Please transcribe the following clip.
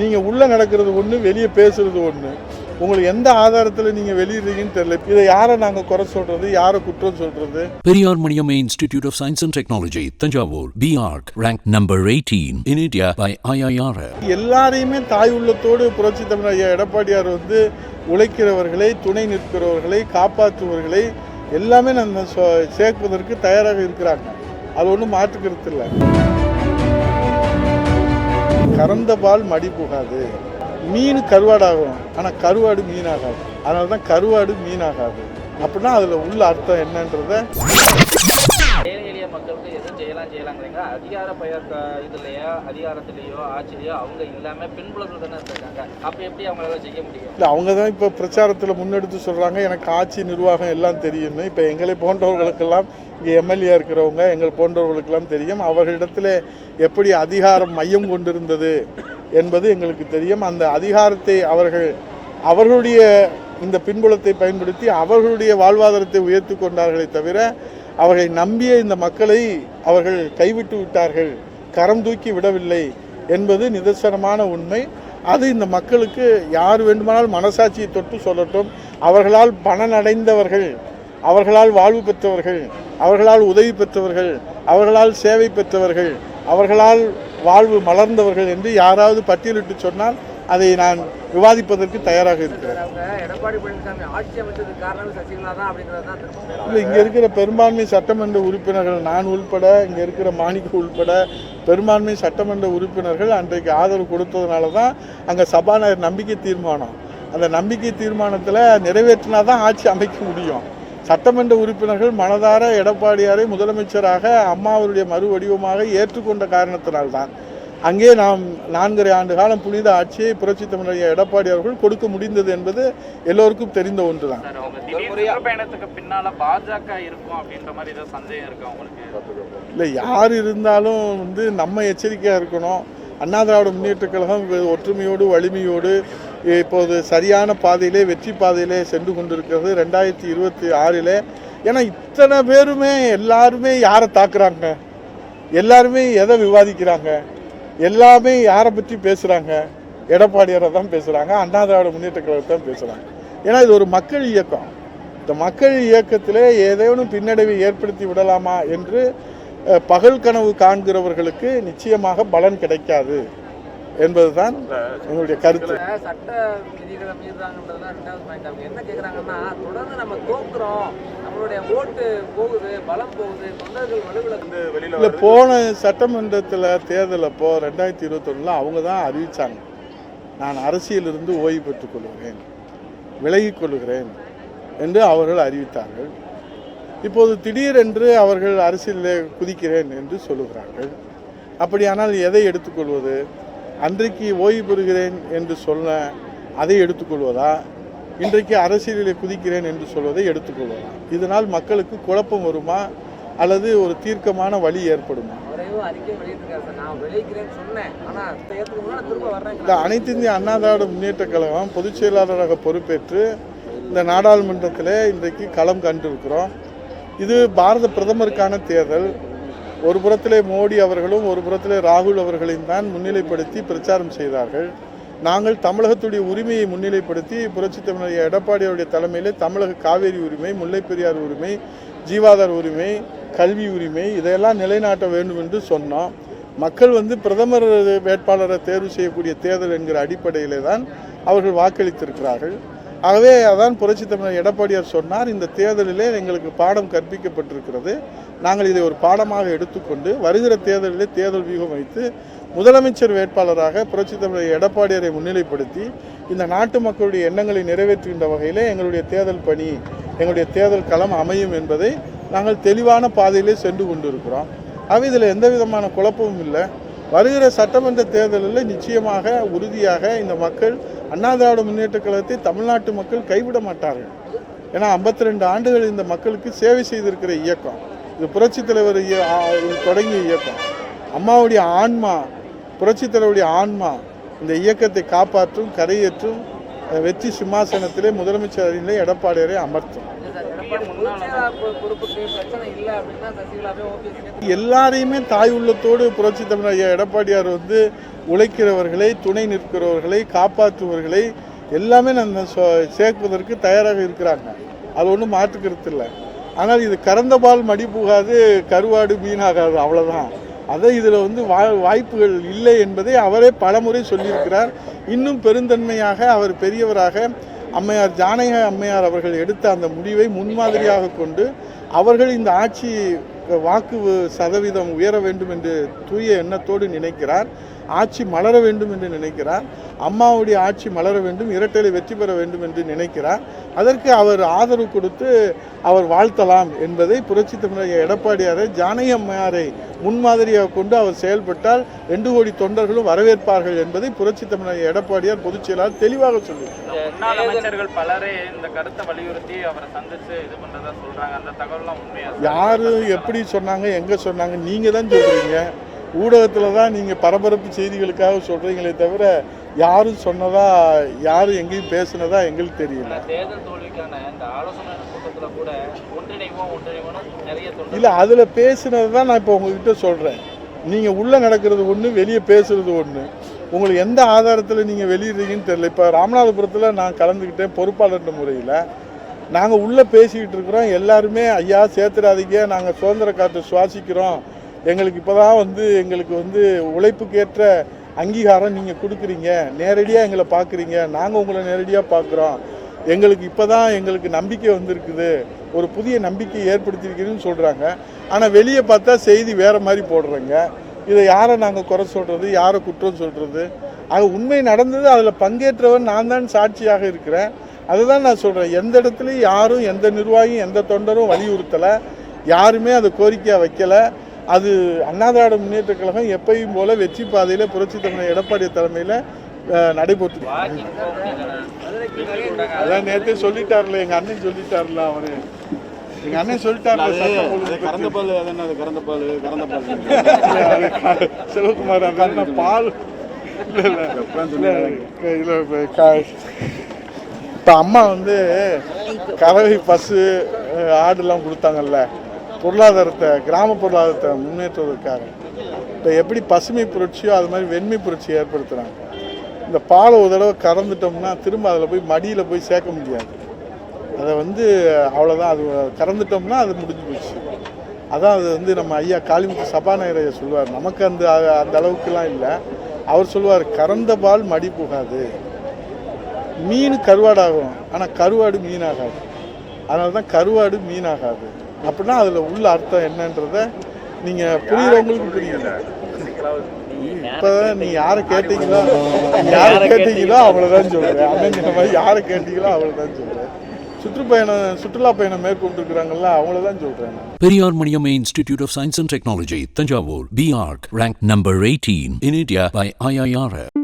நீங்கள் உள்ளே நடக்கிறது ஒன்று வெளியே பேசுறது ஒன்று உங்களுக்கு எந்த ஆதாரத்தில் நீங்கள் வெளியிடுறீங்கன்னு தெரியல. இதை யாரை நாங்கள் குறை சொல்கிறது யாரை குற்றம் சொல்கிறது Periyar Maniamma Institute of Science and Technology, Tanjavur, BARC, ranked number 18 in India by IIRF. எல்லாரையுமே தாய் உள்ளத்தோடு புரட்சி தமிழ் எடப்பாடியார் வந்து உழைக்கிறவர்களை துணை நிற்கிறவர்களை காப்பாற்றுவர்களை எல்லாமே நம்ம சேர்ப்பதற்கு தயாராக இருக்கிறாங்க. அது ஒன்றும் மாற்றுக்கிறது இல்லை. கறந்த பால் மடி போகாது. மீன் கருவாடாகும். ஆனால் கருவாடு மீனாகாது. அதனால தான் கருவாடு மீனாகாது. அப்படின்னா அதில் உள்ள அர்த்தம் என்னன்றத ஏழை எளிய மக்களுக்கு செய்யலாம் செய்யலாங்கிறீங்க அதிகார பெயர் இதுலயோ அதிகாரத்திலேயோ ஆட்சியிலையோ அவங்க எல்லாமே பின்புலத்தில் தானே இருக்காங்க அப்போ எப்படி அவங்களால செய்ய முடியும்? இல்லை அவங்க தான் இப்போ பிரச்சாரத்தில் முன்னெடுத்து சொல்கிறாங்க எனக்கு ஆட்சி நிர்வாகம் எல்லாம் தெரியும்னு. இப்போ எங்களை போன்றவர்களுக்கெல்லாம் இங்கே எம்எல்ஏ இருக்கிறவங்க எங்கள் போன்றவர்களுக்கெல்லாம் தெரியும். அவர்களிடத்தில் எப்படி அதிகாரம் மையம் கொண்டிருந்தது என்பது எங்களுக்கு தெரியும். அந்த அதிகாரத்தை அவர்கள் அவர்களுடைய இந்த பின்புலத்தை பயன்படுத்தி அவர்களுடைய வாழ்வாதாரத்தை உயர்த்தி கொண்டார்களே தவிர அவர்களை நம்பிய இந்த மக்களை அவர்கள் கைவிட்டு விட்டார்கள். கரம் தூக்கி விடவில்லை என்பது நிதர்சனமான உண்மை. அது இந்த மக்களுக்கு யார் வேண்டுமானால் மனசாட்சியை தொட்டு சொல்லட்டும். அவர்களால் பணனடைந்தவர்கள் அவர்களால் வாழ்வு பெற்றவர்கள் அவர்களால் உதவி பெற்றவர்கள் அவர்களால் சேவை பெற்றவர்கள் அவர்களால் வாழ்வு மலர்ந்தவர்கள் என்று யாராவது பட்டியலிட்டு சொன்னால் அதை நான் விவாதிப்பதற்கு தயாராக இருக்கிறேன். இல்லை இங்கே இருக்கிற பெரும்பான்மை சட்டமன்ற உறுப்பினர்கள் நான் உள்பட இங்கே இருக்கிற மாணிக்க உள்பட பெரும்பான்மை சட்டமன்ற உறுப்பினர்கள் அன்றைக்கு ஆதரவு கொடுத்ததுனால தான் அங்கே சபாநாயகர் நம்பிக்கை தீர்மானம். அந்த நம்பிக்கை தீர்மானத்தில் நிறைவேற்றினா தான் ஆட்சி அமைக்க முடியும். சட்டமன்ற உறுப்பினர்கள் மனதார எடப்பாடியாரை முதலமைச்சராக அம்மாவருடைய மறு வடிவமாக ஏற்றுக்கொண்ட காரணத்தினால்தான். அங்கே நாம் நான்கரை ஆண்டு காலம் புனித ஆட்சியை புரட்சி தமிழக எடப்பாடி அவர்கள் கொடுக்க முடிந்தது என்பது எல்லோருக்கும் தெரிந்த இருக்கு அவங்களுக்கு இல்லை யார் இருந்தாலும் வந்து நம்ம எச்சரிக்கையாக இருக்கணும். அண்ணா திராவிட முன்னேற்றக் கழகம் ஒற்றுமையோடு வலிமையோடு இப்போது சரியான பாதையிலே வெற்றி பாதையிலே சென்று கொண்டிருக்கிறது ரெண்டாயிரத்தி இருபத்தி ஆறில். ஏன்னா இத்தனை பேருமே எல்லாருமே யாரை தாக்குறாங்க? எல்லாருமே எதை விவாதிக்கிறாங்க? எல்லாமே யாரை பற்றி பேசுகிறாங்க எடப்பாடியாரை தான் பேசுகிறாங்க அண்ணா திராவிட முன்னேற்ற கழகத்தை தான் பேசுகிறாங்க ஏன்னா இது ஒரு மக்கள் இயக்கம். இந்த மக்கள் இயக்கத்தில் ஏதேனும் பின்னடைவை ஏற்படுத்தி விடலாமா என்று பகல் கனவு காண்கிறவர்களுக்கு நிச்சயமாக பலன் கிடைக்காது. என்பதுதான் எங்களுடைய கருத்து. சட்ட விதிகளை மீறாங்கன்றதுதான் ரெண்டாவது பாயிண்ட் அவங்க என்ன கேக்குறாங்கன்னா தொடர்ந்து நம்ம தோக்குறோம். நம்மளுடைய ஓட்டு போகுது பலம் போகுது தொண்டர்கள் வலுவில இல்லை போன சட்டமன்றத்தில் தேர்தல் அப்போ ரெண்டாயிரத்தி இருபத்தொன்னில் அவங்க தான் அறிவித்தாங்க நான் அரசியலிருந்து ஓய்வு பெற்றுக் கொள்கிறேன் விலகிக் கொள்கிறேன் என்று அவர்கள் அறிவித்தார்கள். இப்போது திடீரென்று அவர்கள் அரசியலில் குதிக்கிறேன் என்று சொல்லுகிறார்கள். அப்படியானால் எதை எடுத்துக்கொள்வது அன்றைக்கு ஓய்வு பெறுகிறேன் என்று சொன்ன அதை எடுத்துக்கொள்வதா? இன்றைக்கு அரசியலில் குதிக்கிறேன் என்று சொல்வதை எடுத்துக்கொள்வதா? இதனால் மக்களுக்கு குழப்பம் வருமா? அல்லது ஒரு தீர்க்கமான வழி ஏற்படுமா? இந்த அனைத்து இந்திய அண்ணா திராவிட முன்னேற்ற கழகம் பொதுச் செயலாளராக பொறுப்பேற்று இந்த நாடாளுமன்றத்தில் இன்றைக்கு களம் கண்டிருக்கிறோம். இது பாரத பிரதமருக்கான தேர்தல். ஒரு புறத்திலே மோடி அவர்களும் ஒரு புறத்திலே ராகுல் அவர்களையும் தான் முன்னிலைப்படுத்தி பிரச்சாரம் செய்தார்கள். நாங்கள் தமிழகத்துடைய உரிமையை முன்னிலைப்படுத்தி புரட்சி தமிழர் எடப்பாடி அவருடைய தலைமையிலே தமிழக காவேரி உரிமை முல்லைப் பெரியார் உரிமை ஜீவாதார உரிமை கல்வி உரிமை இதையெல்லாம் நிலைநாட்ட வேண்டும் என்று சொன்னோம். மக்கள் வந்து பிரதமர் வேட்பாளரை தேர்வு செய்யக்கூடிய தேர்தல் என்கிற அடிப்படையிலே தான் அவர்கள் வாக்களித்திருக்கிறார்கள். ஆகவே அதான் புரட்சி தமிழர் எடப்பாடியார் சொன்னார் இந்த தேர்தலிலே எங்களுக்கு பாடம் கற்பிக்கப்பட்டிருக்கிறது. நாங்கள் இதை ஒரு பாடமாக எடுத்துக்கொண்டு வருகிற தேர்தலிலே தேர்தல் வியூகம் வைத்து முதலமைச்சர் வேட்பாளராக புரட்சி தமிழர் எடப்பாடியாரை முன்னிலைப்படுத்தி இந்த நாட்டு மக்களுடைய எண்ணங்களை நிறைவேற்றுகின்ற வகையிலே எங்களுடைய தேர்தல் பணி எங்களுடைய தேர்தல் களம் அமையும் என்பதை நாங்கள் தெளிவான பாதையிலே சென்று கொண்டிருக்கிறோம். ஆகவே இதில் எந்த விதமான குழப்பமும் இல்லை. வருகிற சட்டமன்ற தேர்தலில் நிச்சயமாக உறுதியாக இந்த மக்கள் அண்ணா திராவிட முன்னேற்ற கழகத்தை தமிழ்நாட்டு மக்கள் கைவிட மாட்டார்கள். ஏன்னா 52 ரெண்டு ஆண்டுகள் இந்த மக்களுக்கு சேவை செய்திருக்கிற இயக்கம். இது புரட்சி தலைவர் இய- தொடங்கிய இயக்கம். அம்மாவுடைய ஆன்மா புரட்சி தலைவருடைய ஆன்மா இந்த இயக்கத்தை காப்பாற்றும் கரையேற்றும் வெற்றி சிம்மாசனத்திலே முதலமைச்சர் அணியிலே எடப்பாடியரை அமர்த்தும். எல்லாரையுமே தாய் உள்ளத்தோடு புரட்சி தமிழர் ஐயா எடப்பாடியார் வந்து உழைக்கிறவர்களை துணை நிற்கிறவர்களை காப்பாற்றுவர்களை எல்லாமே நம்ம சேர்ப்பதற்கு தயாராக இருக்கிறாங்க. அது ஒன்றும் மாற்றுக்கிறது இல்லை. ஆனால் இது கறந்த பால் மடி புகாது கருவாடு மீனாகாது அவ்வளோதான் அதை இதில் வந்து வா வாய்ப்புகள் இல்லை என்பதை அவரே பலமுறை சொல்லியிருக்கிறார். இன்னும் பெருந்தன்மையாக அவர் பெரியவராக அம்மையார் ஜானக அம்மையார் அவர்கள் எடுத்த அந்த முடிவை முன்மாதிரியாக கொண்டு அவர்கள் இந்த ஆட்சி வாக்கு சதவீதம் உயர வேண்டும் என்று தூய எண்ணத்தோடு நினைக்கிறார். ஆட்சி மலர வேண்டும் என்று நினைக்கிறார். அம்மாவுடைய ஆட்சி மலர வேண்டும் இரட்டையில வெற்றி பெற வேண்டும் என்று நினைக்கிறார். அதற்கு அவர் ஆதரவு கொடுத்து அவர் வாழ்த்தலாம் என்பதை புரட்சி தமிழர் எடப்பாடியாரை ஜானகி அம்மையாரை முன்மாதிரியாக கொண்டு அவர் செயல்பட்டால் ரெண்டு கோடி தொண்டர்களும் வரவேற்பார்கள் என்பதை புரட்சி தமிழர் எடப்பாடியார் பொதுச் செயலாளர் தெளிவாக சொல்லியிருக்கிறார். அமைச்சர்கள் பலரே இந்த கருத்தை வலியுறுத்தி அவரை சந்திச்சு இது பண்றதா சொல்றாங்க. அந்த தகவல்லாம் உண்மையா சார்? யாரு எப்படி சொன்னாங்க எங்கே சொன்னாங்க நீங்கள் தான் சொல்கிறீங்க ஊடகத்தில் தான் நீங்கள் பரபரப்பு செய்திகளுக்காக சொல்கிறீங்களே தவிர யாரும் சொன்னதா யாரும் எங்கேயும் பேசுனதா எங்களுக்கு தெரியல. இல்லை அதில் பேசுனது தான் நான் இப்போ உங்ககிட்ட சொல்கிறேன் நீங்கள் உள்ளே நடக்கிறது ஒன்று வெளியே பேசுறது ஒன்று உங்களுக்கு எந்த ஆதாரத்தில் நீங்கள் வெளியிடுறீங்கன்னு தெரியல. இப்போ ராமநாதபுரத்தில் நான் கலந்துக்கிட்டேன் பொறுப்பாளர் முறையில். நாங்கள் உள்ளே பேசிக்கிட்டு இருக்கிறோம். எல்லாருமே ஐயா சேர்த்துடாதீங்க நாங்கள் சுதந்திர காற்று சுவாசிக்கிறோம். எங்களுக்கு இப்போ தான் வந்து எங்களுக்கு வந்து உழைப்புக்கேற்ற அங்கீகாரம் நீங்கள் கொடுக்குறீங்க. நேரடியாக எங்களை பார்க்குறீங்க நாங்கள் உங்களை நேரடியாக பார்க்குறோம் எங்களுக்கு இப்போ தான் எங்களுக்கு நம்பிக்கை வந்திருக்குது. ஒரு புதிய நம்பிக்கை ஏற்படுத்தியிருக்கிறதுன்னு சொல்கிறாங்க ஆனால் வெளியே பார்த்தா செய்தி வேறு மாதிரி போடுறேங்க. இதை யாரை நாங்கள் குறை சொல்கிறது யாரை குற்றம் சொல்கிறது ஆக உண்மை நடந்தது அதில் பங்கேற்றவன் நான் தான் சாட்சியாக இருக்கிறேன். அதுதான் நான் சொல்கிறேன் எந்த இடத்துலையும் யாரும் எந்த நிர்வாகியும் எந்த தொண்டரும் வலியுறுத்தலை. யாருமே அதை கோரிக்கையாக வைக்கலை. அது அண்ணா திராவிட முன்னேற்ற கழகம் எப்பயும் போல வெற்றி பாதையில் புரட்சி தமிழர் எடப்பாடி தலைமையில் நடைபெற்று அதான் நேத்தே சொல்லிட்டார்ல எங்க அண்ணன் சொல்லிட்டார்ல அவரு. எங்க அண்ணன் சொல்லிட்டார்ல கறந்த பால் அது கறந்த பால் கறந்த பால். சிவகுமார் அந்த அண்ணன் பால். இல்ல இப்ப அம்மா வந்து கறவை பசு ஆடுலாம் கொடுத்தாங்கல்ல. பொருளாதாரத்தை கிராம பொருளாதாரத்தை முன்னேற்றுவதற்காக. இப்போ எப்படி பசுமை புரட்சியோ அது மாதிரி வெண்மை புரட்சி ஏற்படுத்துகிறாங்க இந்த பாலை ஒரு தடவை கறந்துட்டோம்னா திரும்ப அதில் போய் மடியில் போய் சேர்க்க முடியாது. அதை வந்து அவ்வளோதான் அது கறந்துட்டோம்னா அது முடிஞ்சு போச்சு. அதான் அது வந்து நம்ம ஐயா காளிமுத்து சபாநாயகர் ஐயா சொல்லுவார். நமக்கு அந்த அந்த அளவுக்குலாம் இல்லை. அவர் சொல்லுவார் கறந்த பால் மடி போகாது. மீன் கருவாடாகும். ஆனால் கருவாடு மீனாகாது. அதனால தான் கருவாடு மீனாகாது. அப்படின்னா அதில் உள்ள அர்த்தம் என்னன்றத நீங்கள் புரியுறவங்களுக்கு புரியல இப்போதான் நீ யாரை கேட்டீங்களோ யாரை கேட்டீங்களோ அவ்வளோதான் சொல்கிறேன் அப்படின்னு மாதிரி யாரை கேட்டீங்களோ அவ்வளோதான் சொல்கிறேன் சுற்றுப்பயணம் சுற்றுலா பயணம் மேற்கொண்டிருக்கிறாங்கல்ல அவங்கள தான் சொல்கிறேன் Periyar Maniammai institute of science and technology Thanjavur B Arc, ranked number 18 in India by IIRF.